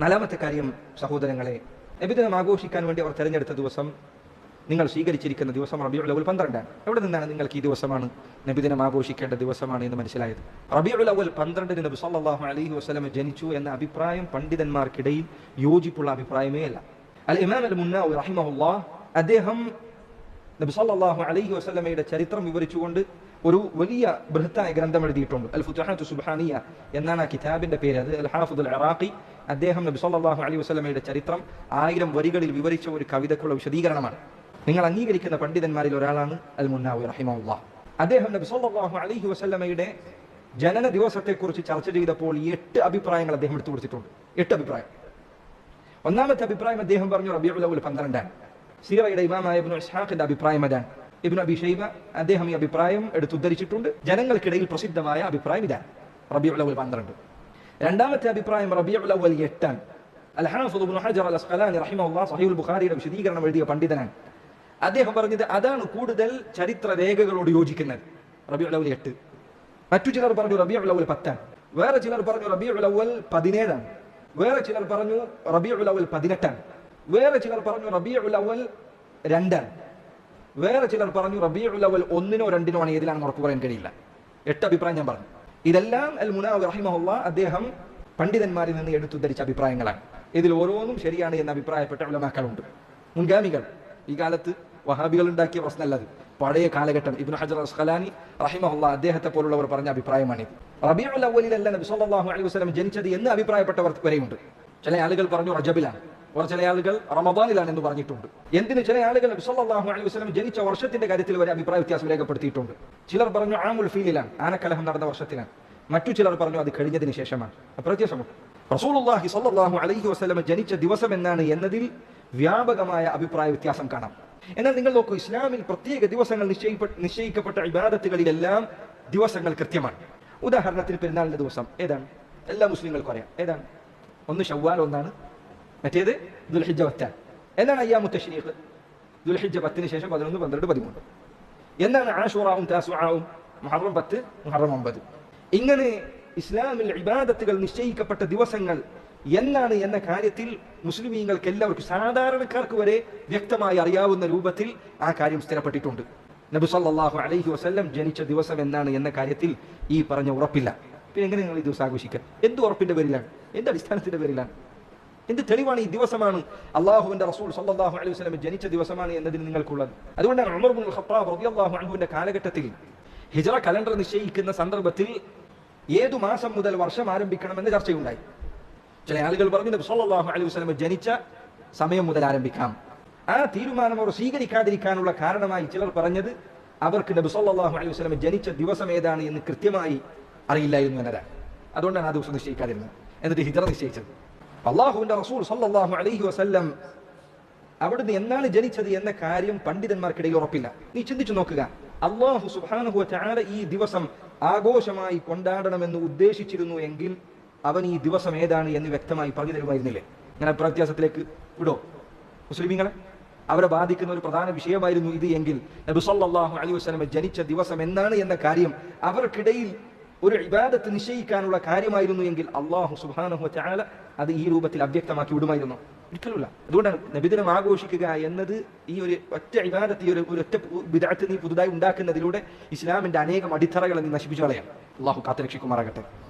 നാലാമത്തെ കാര്യം സഹോദരങ്ങളെ നബിദിനം ആഘോഷിക്കാൻ വേണ്ടി അവർ തെരഞ്ഞെടുത്ത ദിവസം നിങ്ങൾ സ്വീകരിച്ചിരിക്കുന്ന ദിവസം റബിയുൽ അവൽ പന്ത്രണ്ടാണ്. എവിടെ നിന്നാണ് നിങ്ങൾക്ക് ഈ ദിവസമാണ് നബിദിനം ആഘോഷിക്കേണ്ട ദിവസമാണ് എന്ന് മനസ്സിലായത്? റബിയുൽ അവൽ പന്ത്രണ്ടിന് നബി സല്ലല്ലാഹു അലഹി വസ്ലം ജനിച്ചു എന്ന അഭിപ്രായം പണ്ഡിതന്മാർക്കിടയിൽ യോജിപ്പുള്ള അഭിപ്രായമേ അല്ല. അൽ ഇമാം അൽ മുന്ന റഹിമഹുല്ലാ അദ്ദേഹം നബി സല്ലല്ലാഹു അലൈഹി വസല്ലമയുടെ ചരിത്രം വിവരിച്ചുകൊണ്ട് ഒരു വലിയ ബൃഹത്തായ ഗ്രന്ഥം എഴുതിയിട്ടുണ്ട്. അൽ ഫുതുഹാത്തു സുബാനിയ എന്നാണ് ആ കിതാബിന്റെ പേര്. അത് അൽ ഇറാഖി അദ്ദേഹം നബി സല്ലല്ലാഹു അലൈഹി വസ്ലമയുടെ ചരിത്രം ആയിരം വരികളിൽ വിവരിച്ച ഒരു കവിതക്കുള്ള വിശദീകരണമാണ്. നിങ്ങൾ അംഗീകരിക്കുന്ന പണ്ഡിതന്മാരിൽ ഒരാളാണ് അൽ മുന്നാവു റഹിമുല്ലാ അദ്ദേഹം നബി സല്ലല്ലാഹു അലൈഹി വസല്ലമയുടെ ജനന ദിവസത്തെക്കുറിച്ച് ചർച്ച ചെയ്തപ്പോൾ എട്ട് അഭിപ്രായങ്ങൾ അദ്ദേഹം എടുത്തു കൊടുത്തിട്ടുണ്ട്. എട്ട് അഭിപ്രായം. ഒന്നാമത്തെ അഭിപ്രായം അദ്ദേഹം പറഞ്ഞു അവൽ പന്ത്രണ്ടാണ് സീറയുടെ ഇമാമായ ഇബ്നു ഇസ്ഹാഖിന്റെ അഭിപ്രായം അതാണ്. ഇബ്നു അബി ഷൈബ അദ്ദേഹം ഈ അഭിപ്രായം എടുത്തുദ്ധരിച്ചിട്ടുണ്ട് ജനങ്ങൾക്കിടയിൽ പ്രസിദ്ധമായ അഭിപ്രായം ഇതാണ്. റബിയുൽ അവൽ പന്ത്രണ്ട്. രണ്ടാമത്തെ അഭിപ്രായം റബിയുൽ അവൽ എട്ടാണ്. ബുഖാരിയുടെ വിശദീകരണം എഴുതിയ പണ്ഡിതനാണ്. അദ്ദേഹം പറഞ്ഞത് അതാണ് കൂടുതൽ ചരിത്ര രേഖകളോട് യോജിക്കുന്നത്. റബിയുൽ അവൽ എട്ട്. മറ്റു ചിലർ പറഞ്ഞു റബിയുൽ അവൽ പത്താണ്. വേറെ ചിലർ പറഞ്ഞു റബിയുൽ അവൽ പതിനേഴാണ്. വേറെ ചിലർ പറഞ്ഞു റബിയുൽ അവൽ പതിനെട്ടാണ്. വേറെ ചിലർ പറഞ്ഞു റബിയുൽ അവൽ രണ്ടാണ്. വേറെ ചിലർ പറഞ്ഞു റബിയുൽ അവൽ ഒന്നിനോ രണ്ടിനോ ആണ് ഏതിലാണെന്ന് ഉറപ്പ് പറയാൻ കഴിയില്ല. എട്ട് അഭിപ്രായം ഞാൻ പറഞ്ഞു. ഇതെല്ലാം അൽ മുനാവ് റഹിമഹുല്ല അദ്ദേഹം പണ്ഡിതന്മാരിൽ നിന്ന് എടുത്തുദ്ധരിച്ച അഭിപ്രായങ്ങളാണ്. ഇതിൽ ഓരോന്നും ശരിയാണ് എന്ന് അഭിപ്രായപ്പെട്ട ഉലമാക്കളുണ്ട്. മുൻഗാമികൾ. ഈ കാലത്ത് വഹാബികൾ ഉണ്ടാക്കിയ പ്രശ്നമല്ലത് പഴയ കാലഘട്ടം. ഇബ്നു ഹജർ അസ്ഖലാനി റഹിമഹുല്ല അദ്ദേഹത്തെ പോലുള്ളവർ പറഞ്ഞ അഭിപ്രായമാണ് അഭിപ്രായമാണിത് റബിയുൽ അവലിലല്ല നബി സല്ലല്ലാഹു അലൈഹി വസല്ലം ജനിച്ചത് എന്ന് അഭിപ്രായപ്പെട്ടവർ വരെയുണ്ട്. ചില ആളുകൾ പറഞ്ഞു റജബിലാണ്. ചില ആളുകൾ റമദാനിലാണ് എന്ന് പറഞ്ഞിട്ടുണ്ട്. എന്തിന് ചില ആളുകൾ നബി സല്ലല്ലാഹു അലൈഹി വസ്ലം ജനിച്ച വർഷത്തിന്റെ കാര്യത്തിൽ വരെ അഭിപ്രായ വ്യത്യാസം രേഖപ്പെടുത്തിയിട്ടുണ്ട്. ചിലർ പറഞ്ഞു ആമുൽ ഫീലിലാണ് ആനക്കലഹം നടന്ന വർഷത്തിലാണ്. മറ്റു ചിലർ പറഞ്ഞു അത് കഴിഞ്ഞതിന് ശേഷമാണ്. വ്യത്യാസമുണ്ട്. റസൂലുള്ളാഹി സ്വല്ലല്ലാഹു അലൈഹി വസ്ലം ജനിച്ച ദിവസം എന്നാണ് എന്നതിൽ വ്യാപകമായ അഭിപ്രായ വ്യത്യാസം കാണാം. എന്നാൽ നിങ്ങൾ നോക്കൂ ഇസ്ലാമിൽ പ്രത്യേക ദിവസങ്ങൾ നിശ്ചയിക്കപ്പെട്ട ഇബാദത്തുകളിലെല്ലാം ദിവസങ്ങൾ കൃത്യമാണ്. ഉദാഹരണത്തിന് പെരുന്നാളിന്റെ ദിവസം ഏതാണ്? എല്ലാ മുസ്ലിങ്ങൾക്കും അറിയാം. ഏതാണ്? ഒന്ന് ഷവ്വാൽ ഒന്നാണ് മറ്റേത്? ദുൽഹിജ പത്താൻ എന്നാണ് അയ്യാമു തഷ്രീഖ് ദുൽഹിജ പത്തിന് ശേഷം പതിനൊന്ന് പന്ത്രണ്ട് പതിമൂന്ന്. എന്നാണ് ആഷുറാവും താസുആവും മുഹറം പത്ത് മുഹറം ഒമ്പത്. ഇങ്ങനെ ഇസ്ലാമിൽ ഇബാദത്തുകൾ നിശ്ചയിക്കപ്പെട്ട ദിവസങ്ങൾ എന്നാണ് എന്ന കാര്യത്തിൽ മുസ്ലിമീങ്ങൾക്ക് എല്ലാവർക്കും സാധാരണക്കാർക്ക് വരെ വ്യക്തമായി അറിയാവുന്ന രൂപത്തിൽ ആ കാര്യം സ്ഥിരപ്പെട്ടിട്ടുണ്ട്. നബി സല്ലാഹു അലൈഹി വസ്ല്ലം ജനിച്ച ദിവസം എന്നാണ് എന്ന കാര്യത്തിൽ ഈ പറഞ്ഞ ഉറപ്പില്ല. പിന്നെ എങ്ങനെ നിങ്ങൾ ഈ ദിവസം ആഘോഷിക്കുക? എന്ത് ഉറപ്പിന്റെ പേരിലാണ്? എന്ത് അടിസ്ഥാനത്തിന്റെ പേരിലാണ്? എന്ത് തെളിവാണ് ഈ ദിവസമാണ് അള്ളാഹുവിന്റെ റസൂൽ സല്ലാഹു അലൈഹി വസല്ലം ജനിച്ച ദിവസമാണ് എന്നതിന് നിങ്ങൾക്കുള്ളത്. അതുകൊണ്ടാണ് ഉമർ ബിൻ ഖത്താബ് കാലഘട്ടത്തിൽ ഹിജറ കലണ്ടർ നിശ്ചയിക്കുന്ന സന്ദർഭത്തിൽ ഏതു മാസം മുതൽ വർഷം ആരംഭിക്കണമെന്ന് ചർച്ചയുണ്ടായി. ചില ആളുകൾ പറഞ്ഞു നബി സല്ലല്ലാഹു അലൈഹി വസല്ലം ജനിച്ച സമയം മുതൽ ആരംഭിക്കാം. ആ തീരുമാനം അവർ സ്വീകരിക്കാതിരിക്കാനുള്ള കാരണമായി ചിലർ പറഞ്ഞത് അവർക്ക് നബി സല്ലല്ലാഹു അലൈഹി വസല്ലം ജനിച്ച ദിവസം ഏതാണ് എന്ന് കൃത്യമായി അറിയില്ലായിരുന്നു എന്നതാണ്. അതുകൊണ്ടാണ് ആ ദിവസം നിശ്ചയിക്കാതിരുന്നത്. എന്നിട്ട് ഹിജറ നിശ്ചയിച്ചത്. അള്ളാഹുവിന്റെ റസൂൽ സല്ലാഹു അലൈഹി വസല്ലം അവിടുന്ന് എന്നാണ് ജനിച്ചത് എന്ന കാര്യം പണ്ഡിതന്മാർക്കിടയിൽ ഉറപ്പില്ല. നീ ചിന്തിച്ചു നോക്കുക. അള്ളാഹു വതആല ഈ ദിവസം ആഘോഷമായി കൊണ്ടാടണമെന്ന് ഉദ്ദേശിച്ചിരുന്നു എങ്കിൽ അവൻ ഈ ദിവസം ഏതാണ് എന്ന് വ്യക്തമായി പറഞ്ഞു തരുമായിരുന്നില്ലേ? ഞാൻ പ്രത്യാസത്തിലേക്ക് വിടോ. മുസ്ലിമീങ്ങളെ അവരെ ബാധിക്കുന്ന ഒരു പ്രധാന വിഷയമായിരുന്നു ഇത് എങ്കിൽ നബി സല്ലല്ലാഹു അലൈഹി വസല്ലം ജനിച്ച ദിവസം എന്നാണ് എന്ന കാര്യം അവർക്കിടയിൽ ഒരു ഇബാദത്ത് നിശ്ചയിക്കാനുള്ള കാര്യമായിരുന്നു എങ്കിൽ അള്ളാഹു സുബ്ഹാനഹു ചാല അത് ഈ രൂപത്തിൽ അവ്യക്തമാക്കി വിടുമായിരുന്നു. ഒരിക്കലുമില്ല. അതുകൊണ്ടാണ് നബിദിനം ആഘോഷിക്കുക എന്നത് ഈ ഒരു ഒറ്റ ഇബാദത്ത് ഈ ഒരു ഒറ്റ വിദഗ്ധ നീ പുതുതായി ഉണ്ടാക്കുന്നതിലൂടെ ഇസ്ലാമിന്റെ അനേകം അടിത്തറകളെ നീ നശിപ്പിച്ചു കളയാം. അള്ളാഹു കാത്തുരക്ഷിക്കുമാറാകട്ടെ.